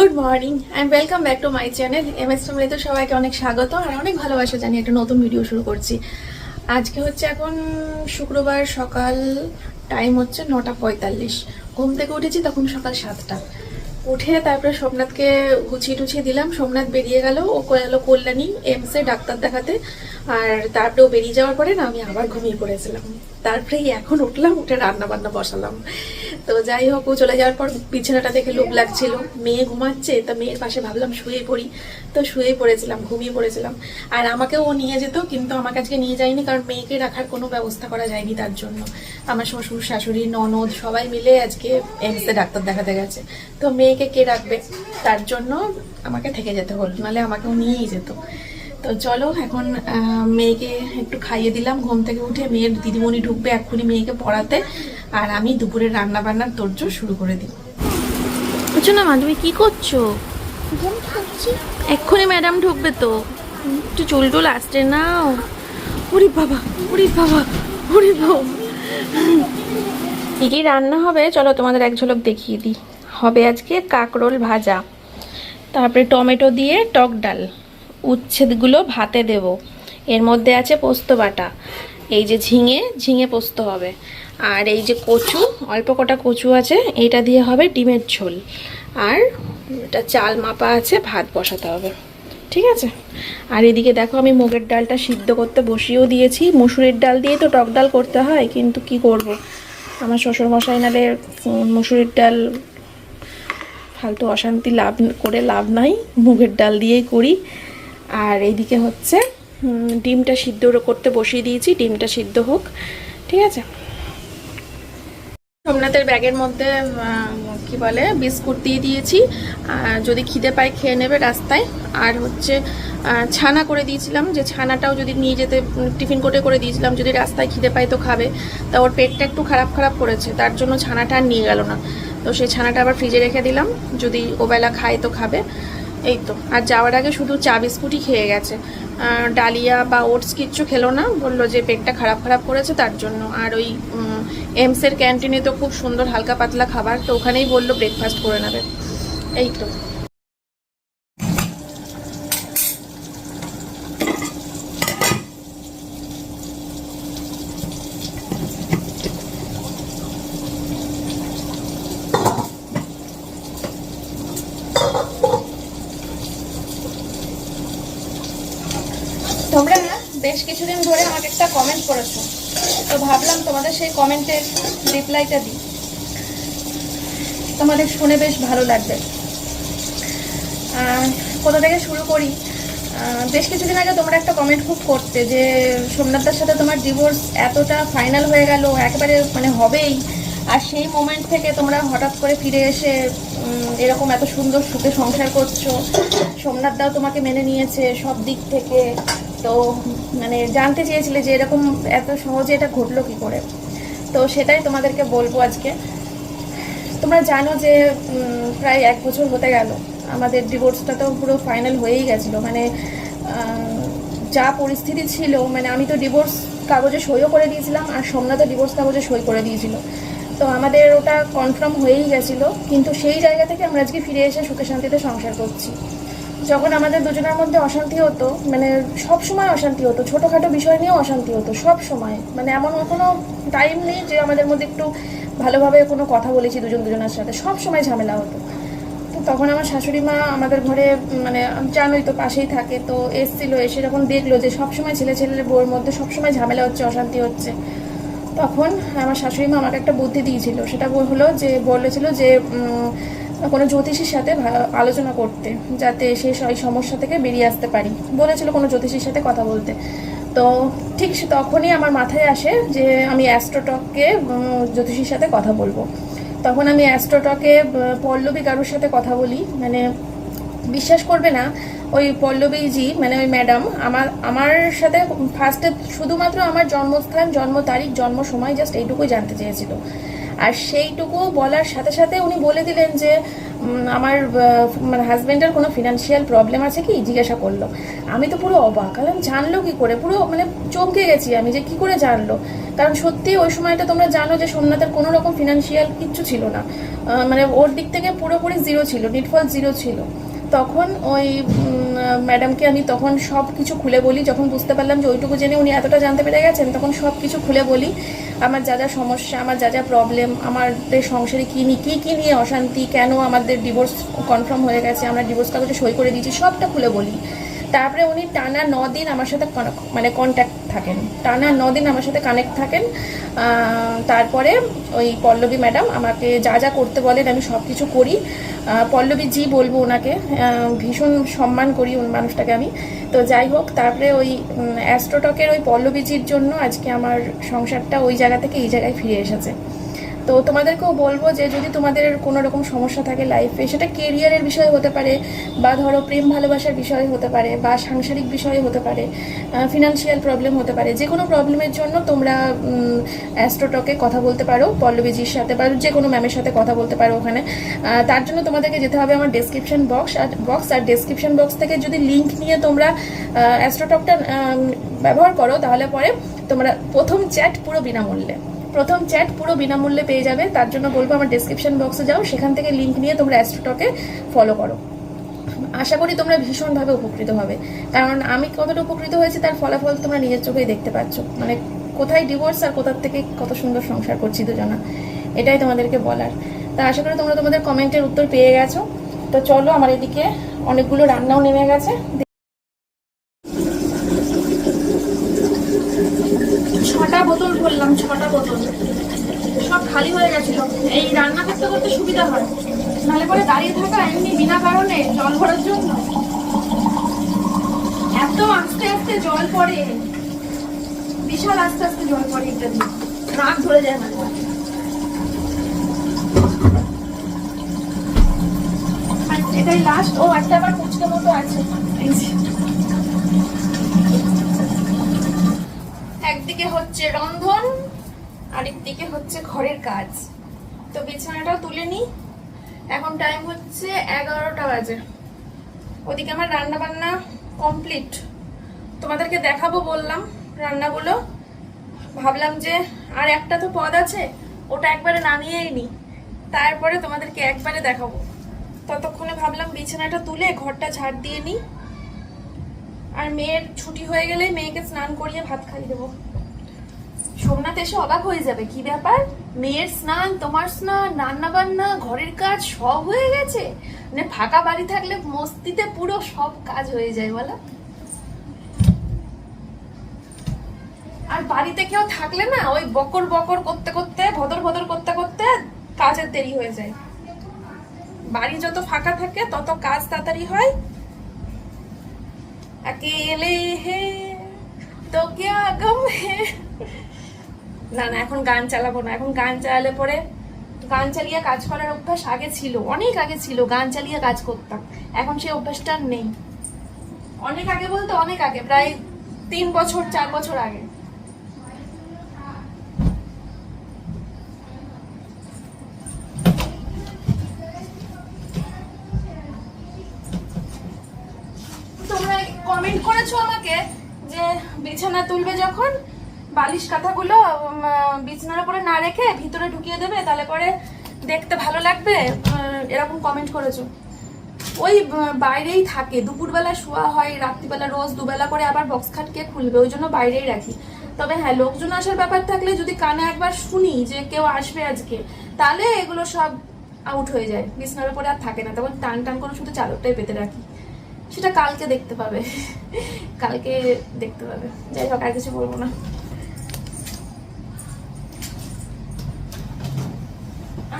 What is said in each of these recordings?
Good morning and welcome back to my channel M S ফ্যামিলিতে সবাইকে অনেক স্বাগত আর অনেক ভালোবাসা জানি একটা নতুন ভিডিও শুরু করছি। আজকে হচ্ছে এখন শুক্রবার সকাল টাইম হচ্ছে নটা পঁয়তাল্লিশ। ঘুম থেকে উঠেছি তখন সকাল সাতটা। উঠে তারপরে সোমনাথকে গুছিয়ে টুছিয়ে দিলাম। সোমনাথ বেরিয়ে গেল, ও গেল কল্যাণী এমসে ডাক্তার দেখাতে। আর তারপরে ও বেরিয়ে যাওয়ার পরে না আমি আবার ঘুমিয়ে পড়েছিলাম। তারপরে এখন উঠলাম, উঠে রান্না বান্না বসালাম। তো যাই হোক, ও চলে যাওয়ার পর বিছানাটা দেখে লোভ লাগছিল। মেয়ে ঘুমাচ্ছে, তা মেয়ের পাশে ভাবলাম শুয়ে পড়ি। তো শুয়ে পড়েছিলাম, ঘুমিয়ে পড়েছিলাম। আর আমাকে ও নিয়ে যেত, কিন্তু আমাকে আজকে নিয়ে যায়নি, কারণ মেয়েকে রাখার কোনো ব্যবস্থা করা যায়নি তার জন্য। আমার শ্বশুর, শাশুড়ি, ননদ সবাই মিলে আজকে এমসে ডাক্তার দেখাতে গেছে। তো মেয়েকে কে রাখবে? তার জন্য আমাকে থেকে যেতে হল, নাহলে আমাকেও নিয়েই যেত। তো চলো এখন মেয়েকে একটু খাইয়ে দিলাম। ঘুম থেকে উঠে মেয়ের দিদিমণি ঢুকবে এক্ষুনি মেয়েকে পড়াতে। আর আমি দুপুরে রান্না বান্নার তোরজোর শুরু করে দিই। বুঝছ না মা তুমি কি করছ? এক্ষুনি ম্যাডাম ঢুকবে তো। একটু চুল টুল আসছে নাও। ওরে বাবা ওরে বাবা ওরে বাবা। কি কি রান্না হবে? চলো তোমাদের এক ঝলক দেখিয়ে দিই। হবে আজকে কাকরোল ভাজা। তারপরে টমেটো দিয়ে টক ডাল। উচ্ছেদগুলো ভাতে দেব। এর মধ্যে আছে পোস্ত বাটা। এই যে ঝিঙে ঝিঙে পোস্ত হবে। আর এই যে কচু, অল্প কটা কচু আছে, এটা দিয়ে হবে ডিমের ঝোল। আর এটা চাল মাপা আছে, ভাত বসাতে হবে। ঠিক আছে? আর এদিকে দেখো, আমি মুগের ডালটা সিদ্ধ করতে বসিয়েও দিয়েছি। মুসুরির ডাল দিয়ে তো টক ডাল করতে হয়, কিন্তু কি করব? আমার শ্বশুর মশাই নালে মুসুরির ডাল ফালতু অশান্তি লাভ, করে লাভ নাই। মুগের ডাল দিয়েই করি। আর এইদিকে হচ্ছে ডিমটা সিদ্ধ করতে বসিয়ে দিয়েছি, ডিমটা সিদ্ধ হোক, ঠিক আছে? সোমনাথের ব্যাগের মধ্যে কি বলে, বিস্কুট দিয়ে দিয়েছি যদি খিদে পায় খেয়ে নেবে রাস্তায়। আর হচ্ছে ছানা করে দিয়েছিলাম, যে ছানাটাও যদি নিয়ে যেতে টিফিন কোটে করে দিয়েছিলাম, যদি রাস্তায় খিদে পায় তো খাবে। তা ওর পেটটা একটু খারাপ খারাপ করেছে, তার জন্য ছানাটা আর নিয়ে গেল না। তো সেই ছানাটা আবার ফ্রিজে রেখে দিলাম, যদি ওবেলা খায় তো খাবে। এই তো। আর যাওয়ার আগে শুধু চা বিস্কুটই খেয়ে গেছে। ডালিয়া বা ওটস কিচ্ছু খেলো না, বলল যে পেটটা খারাপ খারাপ করেছে তার জন্য। আর ওই এমসের ক্যান্টিনে তো খুব সুন্দর হালকা পাতলা খাবার, তো ওখানেই বলল ব্রেকফাস্ট করে নেবে। এই তো তোমরা না বেশ কিছুদিন ধরে আমাকে একটা কমেন্ট করেছ তো ভাবলাম তোমাদের সেই কমেন্টের রিপ্লাইটা দিই। তোমাদের শুনে বেশ ভালো লাগবে। কোথা থেকে শুরু করি? বেশ কিছুদিন আগে তোমরা একটা কমেন্ট খুব করতে যে, সোমনাথদার সাথে তোমার ডিভোর্স এতটা ফাইনাল হয়ে গেল, একেবারে মানে হবেই। আর সেই মোমেন্ট থেকে তোমরা হঠাৎ করে ফিরে এসে এরকম এত সুন্দর সুখে সংসার করছ। সোমনাথদাও তোমাকে মেনে নিয়েছে সব দিক থেকে। তো মানে জানতে চেয়েছিলে যে এরকম এত সহজে এটা ঘটলো কি করে। তো সেটাই তোমাদেরকে বলব আজকে। তোমরা জানো যে প্রায় এক বছর হতে গেল। আমাদের ডিভোর্সটা তো পুরো ফাইনাল হয়েই গেছিল। মানে যা পরিস্থিতি ছিল মানে আমি তো ডিভোর্স কাগজে সইও করে দিয়েছিলাম আর সোমনাথও ডিভোর্স কাগজে সই করে দিয়েছিল। তো আমাদের ওটা কনফার্ম হয়েই গেছিল। কিন্তু সেই জায়গা থেকে আমরা আজকে ফিরে এসে সুখে শান্তিতে সংসার করছি। যখন আমাদের দুজনের মধ্যে অশান্তি হতো মানে সব সময় অশান্তি হতো, ছোটোখাটো বিষয় নিয়েও অশান্তি হতো সব সময় মানে এমন কোনো টাইম নেই যে আমাদের মধ্যে একটু ভালোভাবে কোনো কথা বলেছি দুজন দুজনের সাথে সব সময় ঝামেলা হতো। তো তখন আমার শাশুড়ি মা আমাদের ঘরে মানে জানোই তো পাশেই থাকে, তো এসছিল, এসে যখন দেখল যে সব সময় ছেলে ছেলের বউর মধ্যে সবসময় ঝামেলা হচ্ছে, অশান্তি হচ্ছে, তখন আমার শাশুড়ি মা আমাকে একটা বুদ্ধি দিয়েছিল। সেটা হলো যে, বলেছিল যে কোনো জ্যোতিষীর সাথে আলোচনা করতে, যাতে সে এই সমস্যা থেকে বেরিয়ে আসতে পারি। বলেছিল কোনো জ্যোতিষীর সাথে কথা বলতে। তো ঠিক তখনই আমার মাথায় আসে যে আমি অ্যাস্ট্রোটককে জ্যোতিষীর সাথে কথা বলব। তখন আমি অ্যাস্ট্রোটকে পল্লবী কারুর সাথে কথা বলি। মানে বিশ্বাস করবে না, ওই পল্লবীজি মানে ওই ম্যাডাম, আমার আমার সাথে ফার্স্টে শুধুমাত্র আমার জন্মস্থান, জন্ম তারিখ, জন্ম সময়, জাস্ট এইটুকুই জানতে চেয়েছিল। আর সেইটুকু বলার সাথে সাথে উনি বলে দিলেন যে আমার মানে হাজব্যান্ডের কোনো ফিনান্সিয়াল প্রবলেম আছে কি? জিজ্ঞাসা করল। আমি তো পুরো অবাক। কারণ জানলো কি করে? পুরো মানে চমকে গেছি আমি যে কি করে জানলো? কারণ সত্যি ওই সময়টা তোমরা জানো যে সোমনাথের কোনো রকম ফিনান্সিয়াল কিচ্ছু ছিল না। মানে ওর দিক থেকে পুরোপুরি জিরো ছিল নিটফল জিরো ছিল। তখন ওই ম্যাডামকে আমি তখন সব কিছু খুলে বলি, যখন বুঝতে পারলাম যে ওইটুকু জেনে উনি এতটা জানতে পেরে গেছেন, তখন সব কিছু খুলে বলি। আমার যা যা সমস্যা, আমার যা যা প্রবলেম আমাদের সংসারে কী নিয়ে কী কী নিয়ে অশান্তি, কেন আমাদের ডিভোর্স কনফার্ম হয়ে গেছে, আমরা ডিভোর্স কাগজে সই করে দিয়েছি, সবটা খুলে বলি। তারপরে উনি টানা দিন আমার সাথে মানে কন্ট্যাক্ট থাকেন। টানা দিন আমার সাথে কানেক্ট থাকেন। তারপরে ওই পল্লবী ম্যাডাম আমাকে যা যা করতে বলেন, আমি সব কিছু করি। পল্লবী জি বলব ওনাকে। ভীষণ সম্মান করি ওই মানুষটাকে আমি। তো যাই হোক, তারপরে ওই অ্যাস্ট্রোটকের ওই পল্লবীজির জন্য আজকে আমার সংসারটা ওই জায়গা থেকে এই জায়গায় ফিরে এসেছে। তো তোমাদেরকেও বলব যে যদি তোমাদের কোনো রকম সমস্যা থাকে লাইফে সেটা কেরিয়ারের বিষয় হতে পারে বা ধরো প্রেম ভালোবাসার বিষয় হতে পারে বা সাংসারিক বিষয় হতে পারে ফিনান্সিয়াল প্রবলেম হতে পারে, যে কোনো প্রবলেমের জন্য তোমরা অ্যাস্ট্রোটকে কথা বলতে পারো, পল্লবীজির সাথে বা যে কোনো ম্যামের সাথে কথা বলতে পারো ওখানে। তার জন্য তোমাদেরকে যেতে হবে আমার ডেসক্রিপশন বক্স আর বক্স আর ডেসক্রিপশন বক্স থেকে যদি লিঙ্ক নিয়ে তোমরা অ্যাস্ট্রোটকটা ব্যবহার করো, তাহলে পরে তোমরা প্রথম চ্যাট পুরো বিনামূল্যে। প্রথম চ্যাট পুরো বিনামূল্যে পেয়ে যাবে। তার জন্য বলব আমার ডেসক্রিপশন বক্সে যাও। সেখান থেকে লিঙ্ক নিয়ে তোমরা অ্যাস্ট্রোটকে ফলো করো। আশা করি তোমরা ভীষণভাবে উপকৃত হবে। কারণ আমি কতটা উপকৃত হয়েছি তার ফলাফল তোমরা নিজের চোখেই দেখতে পাচ্ছ। মানে কোথায় ডিভোর্স আর কোথার থেকে কত সুন্দর সংসার করছি দুজনা, এটাই তোমাদেরকে বলার। তা আশা করি তোমরা তোমাদের কমেন্টের উত্তর পেয়ে গেছো। তো চলো আমার এদিকে অনেকগুলো রান্নাও নেমে গেছে ছটা বোতল ভরলাম ছটা বোতল সব খালি হয়ে গেছিল এই রান্না করতে করতে সুবিধা হয় নাহলে পরে দাঁড়িয়ে থাকা এমনি বিনা কারণে জল ভরার জন্য? এত আস্তে আস্তে জল পড়ে। বিশাল আস্তে আস্তে জল পড়ে এটা দিয়ে ধরে যায় মাঝে এটাই লাস্ট ও, একটা আবার কুচকে মতো আছে। একদিকে হচ্ছে রন্ধন, আরেকদিকে হচ্ছে ঘরের কাজ। তো বিছানাটাও তুলে নিই এখন টাইম হচ্ছে এগারোটা বাজে। ওদিকে আমার রান্না বান্না কমপ্লিট তোমাদেরকে দেখাবো, বললাম রান্নাগুলো। ভাবলাম যে আর একটা তো পদ আছে, ওটা একবারে নামিয়েই নি। তারপরে তোমাদেরকে একবারে দেখাবো। ততক্ষণে ভাবলাম বিছানাটা তুলে ঘরটা ঝাড় দিয়ে নিই আর মেয়ের ছুটি হয়ে গেলে মেয়েকে স্নান করিয়ে ভাত খাইয়ে দেবো। সোমনাথ এসে অবাক হয়ে যাবে কি ব্যাপার মেয়ের স্নান তোমার স্নান রান্না বান্না ঘরের কাজ সব হয়ে গেছে মানে ফাঁকা বাড়ি থাকলে মস্তিতে পুরো সব কাজ হয়ে যায় বলো আর বাড়িতে কেউ থাকলে না ওই বকর বকর করতে করতে ভদর ভদর করতে করতে কাজের দেরি হয়ে যায় বাড়ি যত ফাঁকা থাকে তত কাজ তাড়াতাড়ি হয় अकेले है তো क्या গম হে না না, এখন গান চালাবো না। এখন গান চালালে পরে গান চালিয়ে কাজ করার অভ্যাস আগে ছিল, অনেক আগে ছিল, গান চালিয়ে কাজ করতাম। এখন সেই অভ্যাসটা নেই। অনেক আগে বলতে অনেক আগে, প্রায় তিন বছর, চার বছর আগে। কাঁথাগুলো বিছানার উপরে না রেখে ভিতরে ঢুকিয়ে দেবে, তাহলে পরে দেখতে ভালো লাগবে এরকম কমেন্ট করেছ। ওই বাইরেই থাকে। দুপুরবেলা শোয়া হয়, রাত্রিবেলা রোজ দুবেলা করে আবার বক্স খাট কে খুলবে, ওই জন্য বাইরেই রাখি। তবে হ্যাঁ লোকজন আসার ব্যাপার থাকলে যদি কানে একবার শুনি যে কেউ আসবে আজকে, তাহলে এগুলো সব আউট হয়ে যায়। বিছানার উপরে আর থাকে না। তখন টান টান করে শুধু চাদরটাই পেতে রাখি। সেটা কালকে দেখতে পাবে। কালকে দেখতে পাবে। যাই হোক, আর কিছু বলব না।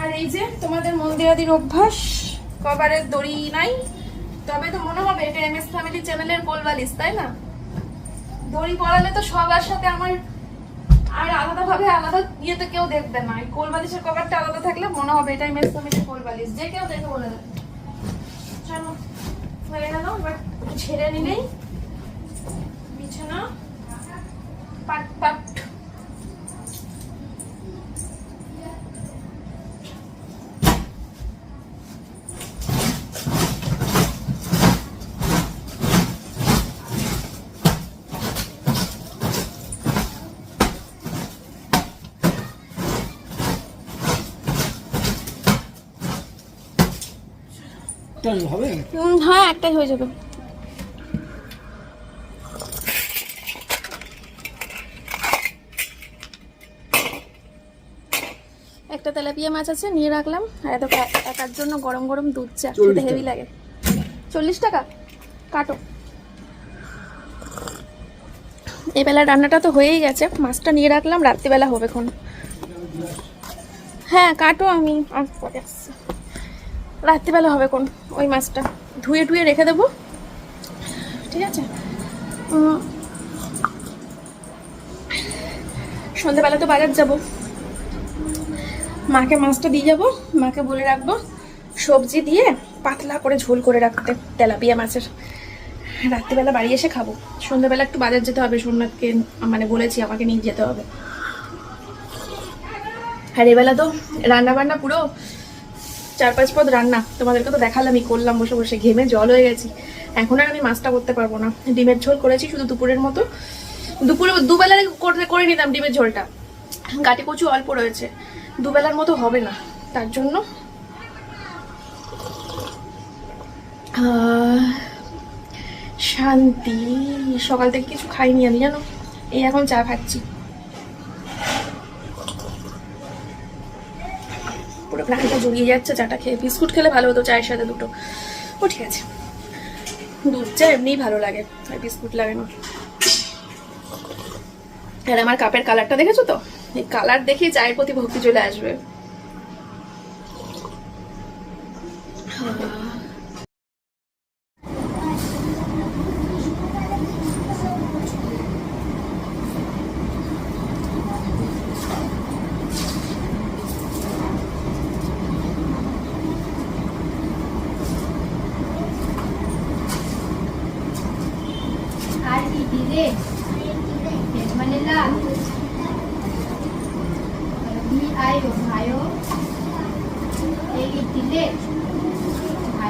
আর এই যে তোমাদের মন্দিরাদির অভ্যাস কভারের দড়ি নাই। তবে তো মনে হবে এটা এম এস ফ্যামিলি চ্যানেলের কোলবালিশ, তাই না? দড়ি পড়ালে তো সবার সাথে আমার আর আলাদা ভাবে আলাদা ইয়েতে কেউ দেখবে না। কোলবালিশের কভারটা আলাদা থাকলে মনে হবে এটা এম এস ফ্যামিলির কোলবালিশ। যে কেউ দেখে বলে দেবে। চলো, হয়ে গেল, এবার ছেড়ে নিলেই। বিছানা, পাট পাট একটা হবে? হ্যাঁ একটাই হয়ে যাবে। একটা তেলাপিয়া মাছ আছে নিয়ে রাখলাম। আর এত একার জন্য গরম গরম দুধ চা খেতে 40 হেভি লাগে। চল্লিশ টাকা? কাটো। এই বেলা রান্নাটা তো হয়েই গেছে। মাছটা নিয়ে রাখলাম রাত্রিবেলা হবে কোন হ্যাঁ কাটো আমি। রাত্রিবেলা হবে কোন ওই মাছটা ধুয়ে টুয়ে রেখে দেবো। ঠিক আছে? সন্ধ্যেবেলা তো বাজার যাব। মাকে মাছটা দিয়ে যাব। মাকে বলে রাখব, সবজি দিয়ে পাতলা করে ঝোল করে রাখতে তেলাপিয়া মাছের। রাত্রিবেলা বাড়ি এসে খাব। সন্ধ্যাবেলা একটু বাজার যেতে হবে, সোমনাথকে মানে বলেছি আমাকে নিয়ে যেতে হবে। আর এবেলা তো রান্না বান্না পুরো চার পাঁচ পদ রান্না। তোমাদেরকে তো দেখালামই, করলাম, বসে বসে ঘেমে জল হয়ে গেছি। এখন আর আমি মাছটা করতে পারব না। ডিমের ঝোল করেছি শুধু দুপুরের মতো। দুপুরে দুবেলায় করে করে নিতাম ডিমের ঝোলটা। গাটি কচু অল্প রয়েছে। দুবেলার মতো হবে না। তার জন্য শান্তি। সকাল থেকে কিছু খাইনি আমি, জানো? এই এখন চা খাচ্ছি। পুরো প্রাণটা জড়িয়ে যাচ্ছে, চাটা খেয়ে বিস্কুট খেলে ভালো হতো, চায়ের সাথে দুটো। ও, ঠিক আছে। দুধ চা এমনিই ভালো লাগে, আর বিস্কুট লাগে না। আর আমার কাপের কালারটা দেখেছ তো? এই কালার দেখে চায়ের প্রতি ভক্তি চলে আসবে।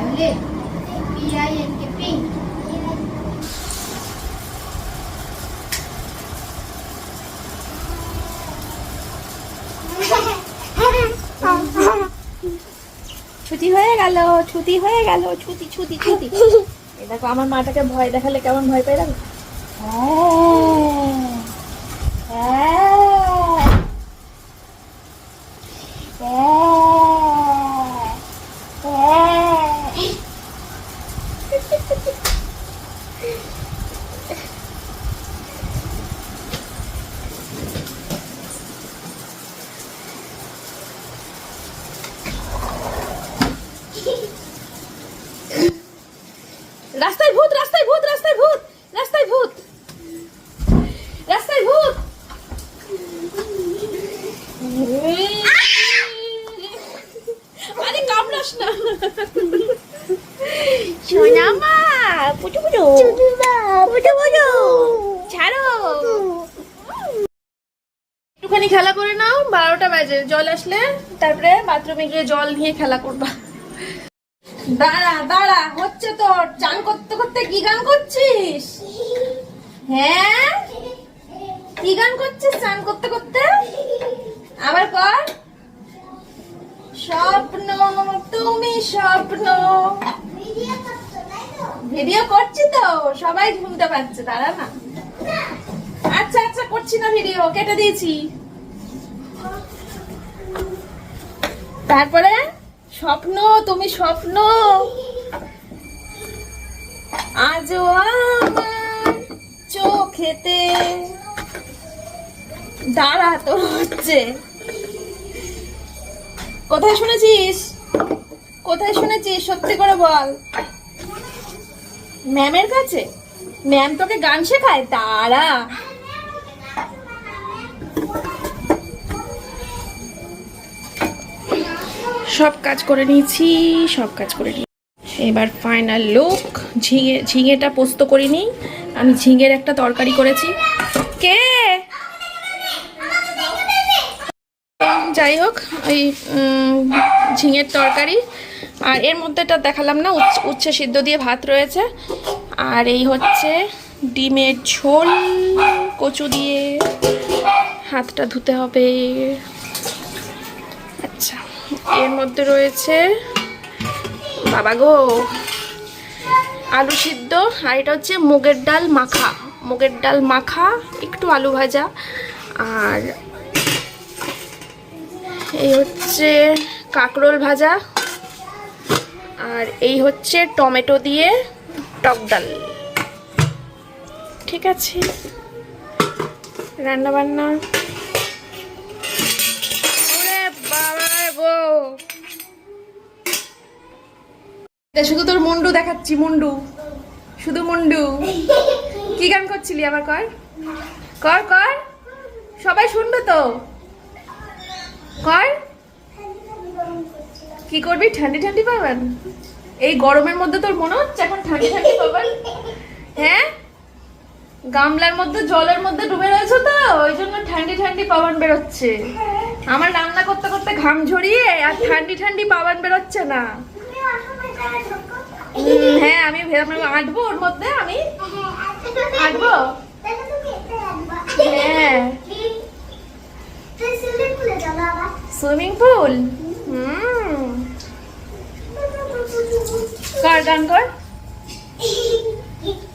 Violet. Pink. ছুটি হয়ে গেল ছুটি হয়ে গেল ছুটি ছুটি ছুটি দেখো আমার মাটাকে ভয় দেখালে কেমন ভয় পেয়ে দেখো রাস্তায় ভূত রাস্তায় ভূত রাস্তায় ভূত রাস্তায় ভূত। রাস্তায় ভূত। আরে কামড়াস না। সোনা পুটু পুটু। পুটু পুটু। ছাড়ো। একটুখানি খেলা করে নাও, বারোটা বাজে, জল আসলে, তারপরে বাথরুমে গিয়ে জল নিয়ে খেলা করবা। দাঁড়া দাঁড়া, হচ্ছে তোর চান করতে করতে কি গান করছিস? হ্যাঁ? কি গান করছিস চান করতে করতে? আবার কর। স্বপ্ন, তুমি স্বপ্ন। ভিডিও করছি তো, সবাই শুনতে পাচ্ছে, দাঁড়া না। আচ্ছা আচ্ছা করছি না ভিডিও, কেটে দিয়েছি। তারপরে? স্বপ্ন, তুমি স্বপ্ন। আমার চোখেতে দাঁড়া তো হচ্ছে। কোথায় শুনেছিস? কোথায় শুনেছিস? সত্যি করে বল। ম্যামের কাছে? ম্যাম তোকে গান শেখায়? দাঁড়া। সব কাজ করে নিয়েছি, সব কাজ করে নিয়েছি। এবার ফাইনাল লুক ঝিঙে, ঝিঙেটা পোস্ত করিনি, আমি ঝিঙের একটা তরকারি করেছি। কে? যাই হোক, ওই ঝিঙের তরকারি। আর এর মধ্যেটা দেখালাম না উচ্ছ- সিদ্ধ দিয়ে ভাত রয়েছে। আর এই হচ্ছে ডিমের ঝোল, কচু দিয়ে। হাতটা ধুতে হবে। এর মধ্যে রয়েছে বাবা গো, আলু সিদ্ধ, আর এটা হচ্ছে মুগের ডাল মাখা। মুগের ডাল মাখা, একটু আলু ভাজা, আর এই হচ্ছে কাঁকরোল ভাজা, আর এই হচ্ছে টমেটো দিয়ে টক ডাল। ঠিক আছে? রান্না বান্না শুধু তোর মুন্ডু দেখাচ্ছি, মুন্ডু। শুধু মুন্ডু। কি গান করছিলি আবার কর? কর কর। সবাই শুনবে তো? কর। কি করবি? ঠান্ডি ঠান্ডি পাবেন? এই গরমের মধ্যে তোর মনে হচ্ছে এখন ঠান্ডি ঠান্ডি পাবেন? হ্যাঁ? গামলার মধ্যে, জলের মধ্যে ডুবে রয়েছে তো? ওই জন্য ঠান্ডি ঠান্ডি পাবান বেরোচ্ছে। আমার রান্না করতে করতে ঘাম ঝরিয়ে আর ঠান্ডি ঠান্ডি পাবান বেরোচ্ছে না। হ্যাঁ আমি আঁটবো ওর মধ্যে, আমি আঁটবো? হ্যাঁ। Swimming pool? কর, গান কর।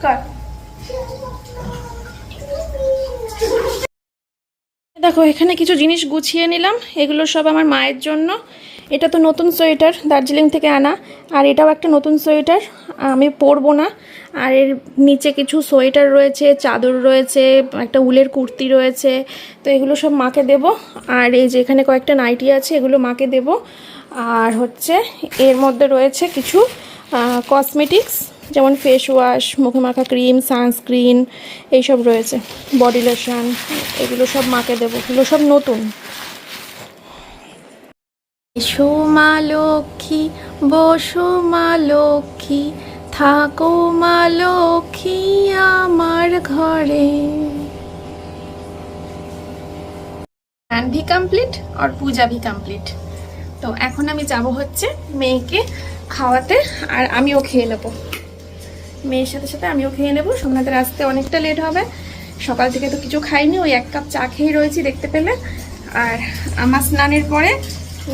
কর। দেখো, এখানে কিছু জিনিস গুছিয়ে নিলাম। এগুলো সব আমার মায়ের জন্য। এটা তো নতুন সোয়েটার, দার্জিলিং থেকে আনা। আর এটাও একটা নতুন সোয়েটার, আমি পরবো না। আর এর নিচে কিছু সোয়েটার রয়েছে, চাদর রয়েছে, একটা উলের কুর্তি রয়েছে। তো এগুলো সব মাকে দেব। আর এই যে এখানে কয়েকটা নাইটি আছে, এগুলো মাকে দেব। আর হচ্ছে, এর মধ্যে রয়েছে কিছু কসমেটিক্স যেমন ফেস ওয়াশ মুখে মাখা ক্রিম সানস্ক্রিন এইসব রয়েছে। বডি লোশন এগুলো সব মাকে দেবো। এগুলো সব নতুন। এসো মা লক্ষ্মী বসো মা লক্ষ্মী থাকো মা লক্ষ্মী আমার ঘরে। গান ভি কমপ্লিট আর পূজা ভি কমপ্লিট তো এখন আমি যাব হচ্ছে মেয়েকে খাওয়াতে আর আমিও খেয়ে নেব। মেয়ের সাথে সাথে আমিও খেয়ে নেব। সোমনাথের আসতে অনেকটা লেট হবে। সকাল থেকে তো কিছু খাইনি, ওই এক কাপ চা খেয়ে রয়েছি দেখতে পেলে। আর আমার স্নানের পরে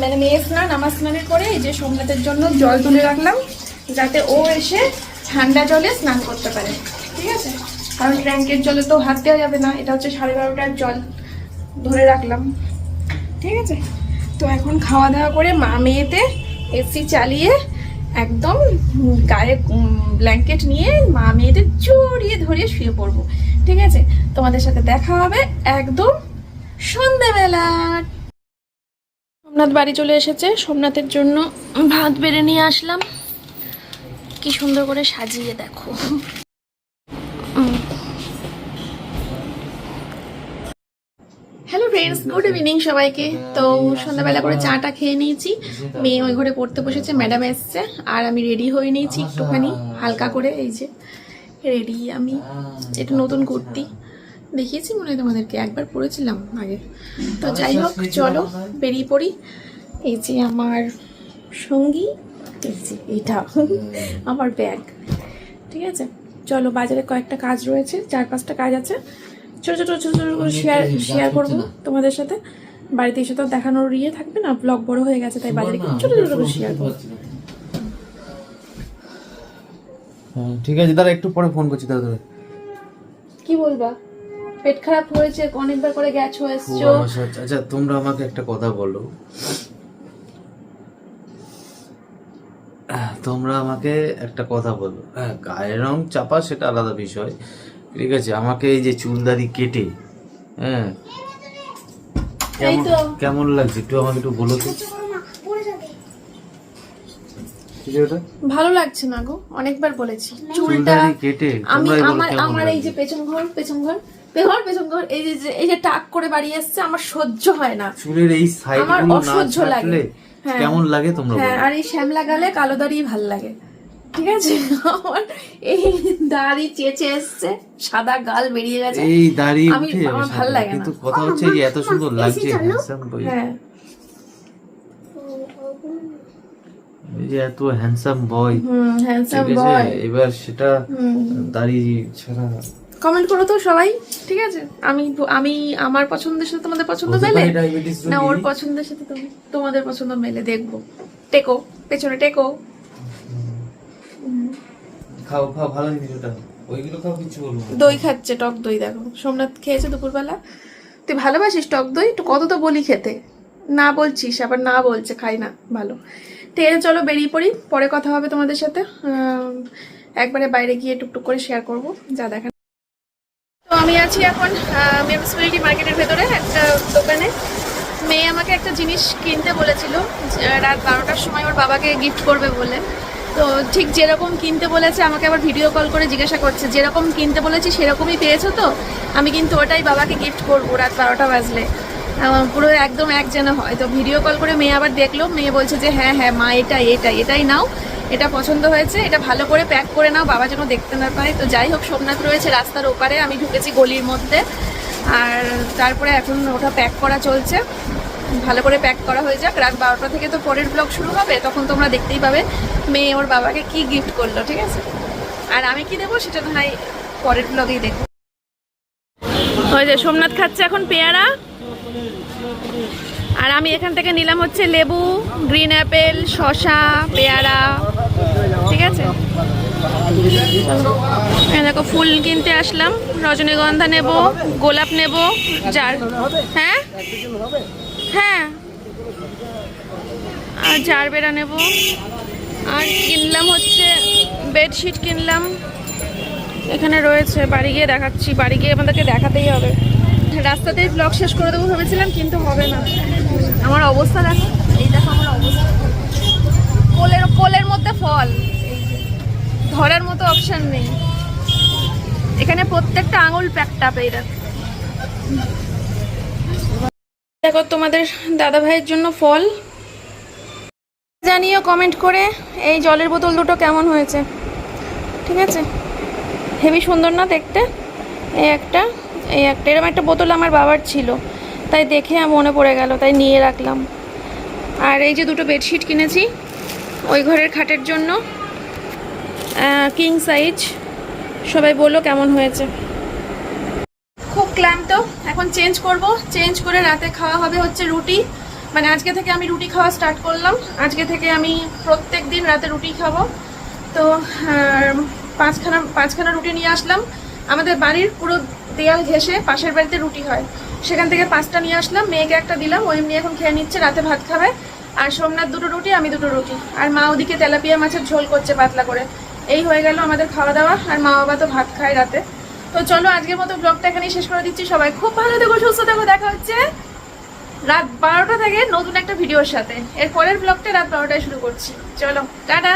মানে মেয়ের স্নান, আমার স্নানের পরে এই যে সোমনাথের জন্য জল তুলে রাখলাম, যাতে ও এসে ঠান্ডা জলে স্নান করতে পারে। ঠিক আছে? কারণ ট্যাঙ্কের জলে তো হাত দেওয়া যাবে না, এটা হচ্ছে সাড়ে বারোটার জল ধরে রাখলাম। ঠিক আছে? তো এখন খাওয়া দাওয়া করে মা মেয়েতে এসি চালিয়ে একদম গায়ে ব্ল্যাঙ্কেট নিয়ে মা মেয়েদের জড়িয়ে ধরিয়ে শুয়ে পড়ব। ঠিক আছে? তোমাদের সাথে দেখা হবে একদম সন্ধ্যেবেলা সোমনাথ বাড়ি চলে এসেছে। সোমনাথের জন্য ভাত বেড়ে নিয়ে আসলাম। কি সুন্দর করে সাজিয়ে দেখো। গুড ইভিনিং সবাইকে। তো সন্ধ্যাবেলা করে চাটা খেয়ে নিয়েছি। মেয়ে ওই ঘরে পড়তে বসেছে ম্যাডাম এসছে। আর আমি রেডি হয়ে নিয়েছি একটুখানি, হালকা করে, এই যে রেডি আমি। এটা নতুন কুর্তি। দেখিয়েছি মনে হয় তোমাদেরকে, একবার পরেছিলাম আগে। তো যাই হোক, চলো বেরিয়ে পড়ি। এই যে আমার সঙ্গী, এই যে এটা আমার ব্যাগ ঠিক আছে? চলো বাজারে কয়েকটা কাজ রয়েছে, চার পাঁচটা কাজ আছে। ছোটো ছোটো ছোটো ছোটো করে শেয়ার শেয়ার করব তোমাদের সাথে। বাড়িতে এসে তো দেখানোর ইয়ে থাকবে না ব্লগ বড় হয়ে গেছে তাই বাজারে ছোটো ছোটো করে শেয়ার করব। হ্যাঁ, ঠিক আছে দাঁড়া একটু পরে ফোন করছি দাদা কি বলবা? পেট খারাপ হয়েছে অনেকবার করে গেছো এসছো। আচ্ছা তোমরা আমাকে একটা কথা বলো। তোমরা আমাকে একটা কথা বলো। হ্যাঁ গায়ের রং চাপা সেটা আলাদা বিষয়। ঠিক আছে আমাকে এই যে চুলদারি কেটে হ্যাঁ? কেমন লাগছে? একটু আমাকে একটু বলো তো। ঠিক আছে ওটা? ভালো লাগছে না গো অনেকবার বলেছি। চুলটা কেটে আমি আমার আমার এই যে পেছন ঘর পেছন ঘর পেহর পেছন ঘর এই যে যে- এই যে টাক করে বাড়ি আসছে আমার সহ্য হয় না। চুলের এই সাইড আমার অসহ্য লাগে। হ্যাঁ। কেমন লাগে তোমরা হ্যাঁ আর এই শ্যামলা গালে কালো দাড়ি ভালো লাগে। ঠিক আছে? আমার এই দাড়ি চেঁচে এসছে সাদা গাল বেরিয়ে গেছে। এই দাড়ি আমি- আমার ভালো। লাগে কিন্তু কথা হচ্ছে যে এত সুন্দর লাগছে হ্যান্ডসাম বই। হ্যাঁ। যে এত হ্যান্ডসাম বয় হ্যান্ডসাম বয় এবার সেটা দাড়ি ছাড়া কমেন্ট করো তো সবাই ঠিক আছে? আমি আমি আমার পছন্দের সাথে তোমাদের পছন্দ মেলে? না ওর পছন্দের সাথে তুমি তোমাদের পছন্দ মেলে দেখব। টেকো পেছনে টেকো। খাও খাও, ভালো জিনিস ওটা। ওইগুলো খাও কিছু বলব দই খাচ্ছে, টক দই দেখো। সোমনাথ খেয়েছে দুপুরবেলা। তুই ভালোবাসিস টক দই? একটু কত তো বলি খেতে। না বলছিস, আবার না বলছে, খাই না, ভালো। ঠিক আছে চলো, বেরিয়ে পড়ি, পরে কথা হবে তোমাদের সাথে। একবারে বাইরে গিয়ে টুকটুক করে শেয়ার করব, যা দেখা। তো আমি আছি এখন মিউনিসিপ্যালিটি মার্কেটের ভেতরে, একটা দোকানে। মেয়ে আমাকে একটা জিনিস কিনতে বলেছিল রাত বারোটার সময় ওর বাবাকে গিফট করবে বলে। তো ঠিক যেরকম কিনতে বলেছে, আমাকে আবার ভিডিও কল করে জিজ্ঞাসা করছে, যেরকম কিনতে বলেছি সেরকমই পেয়েছ তো? আমি কিন্তু ওটাই বাবাকে গিফট করব রাত বারোটা বাজলে। পুরো একদম এক যেন হয়। তো ভিডিও কল করে মেয়ে আবার দেখল, মেয়ে বলছে যে হ্যাঁ হ্যাঁ মা, এটাই এটাই এটাই নাও, এটা পছন্দ হয়েছে, এটা ভালো করে প্যাক করে নাও, বাবা যেন দেখতে না পায়। তো যাই হোক, সোমনাথ রয়েছে রাস্তার ওপারে, আমি ঢুকেছি গলির মধ্যে। আর তারপরে এখন ওটা প্যাক করা চলছে। ভালো করে প্যাক করা হয়ে যাক। রাত বারোটা থেকে তো পরের ব্লগ শুরু হবে, তখন তোমরা দেখতেই পাবে মেয়ে ওর বাবাকে কি গিফট করল, ঠিক আছে? আর আমি কি দেবো সেটা হয় পরের ব্লগেই দেখব। ওই যে সোমনাথ খাচ্ছে এখন পেয়ারা। আর আমি এখান থেকে নিলাম হচ্ছে লেবু গ্রিন অ্যাপেল শসা, পেয়ারা, ঠিক আছে? দেখো, ফুল কিনতে আসলাম। রজনীগন্ধা নেব, গোলাপ নেব, যার হ্যাঁ? হ্যাঁ। আর জারবেরা নেব? আর কিনলাম হচ্ছে বেডশিট কিনলাম। এখানে রয়েছে, বাড়ি গিয়ে দেখাচ্ছি। বাড়ি গিয়ে আমাদেরকে দেখাতেই হবে। রাস্তাতেই ব্লগ শেষ করে দেবো ভেবেছিলাম, কিন্তু হবে না। আমার অবস্থা দেখো, এই দেখো আমার অবস্থা। কোলের কোলের মধ্যে ফল। ধরার মতো অপশান নেই। এখানে প্রত্যেকটা আঙুল প্যাকটা পেয়ে দেখো। দেখো, তোমাদের দাদা ভাইয়ের জন্য ফল। জানিও কমেন্ট করে এই জলের বোতল দুটো কেমন হয়েছে। ঠিক আছে? হেভি সুন্দর না দেখতে? এই একটা এই একটা। এরকম একটা বোতল আমার বাবার ছিল। তাই দেখে মনে পড়ে গেল, তাই নিয়ে রাখলাম। আর এই যে দুটো বেডশিট কিনেছি, ওই ঘরের খাটের জন্য কিং সাইজ সবাই বলল কেমন হয়েছে। খুব ক্লান্ত, এখন চেঞ্জ করব। চেঞ্জ করে রাতে খাওয়া হবে হচ্ছে রুটি। মানে আজকে থেকে আমি রুটি খাওয়া স্টার্ট করলাম। আজকে থেকে আমি প্রত্যেক দিন রাতে রুটি খাব। তো পাঁচখানা পাঁচখানা রুটি নিয়ে আসলাম। আমাদের বাড়ির পুরো দেয়াল ঘেঁষে পাশের বাড়িতে রুটি হয়। সেখান থেকে পাঁচটা নিয়ে আসলাম। মেয়েকে একটা দিলাম। ওই এমনি এখন খেয়ে নিচ্ছে, রাতে ভাত খাবে। আর সোমনাথ দুটো রুটি, আমি দুটো রুটি। আর মা ওদিকে তেলাপিয়া মাছের ঝোল করছে পাতলা করে। এই হয়ে গেল আমাদের খাওয়া দাওয়া। আর মা বাবা তো ভাত খায় রাতে। তো চলো আজকের মতো ব্লগটা এখানেই শেষ করে দিচ্ছি। সবাই খুব ভালো থেকো, সুস্থ থেকো, দেখা হচ্ছে রাত বারোটা থেকে নতুন একটা ভিডিওর সাথে। এর পরের ব্লগটা রাত বারোটায় শুরু করছি। চলো, টাটা!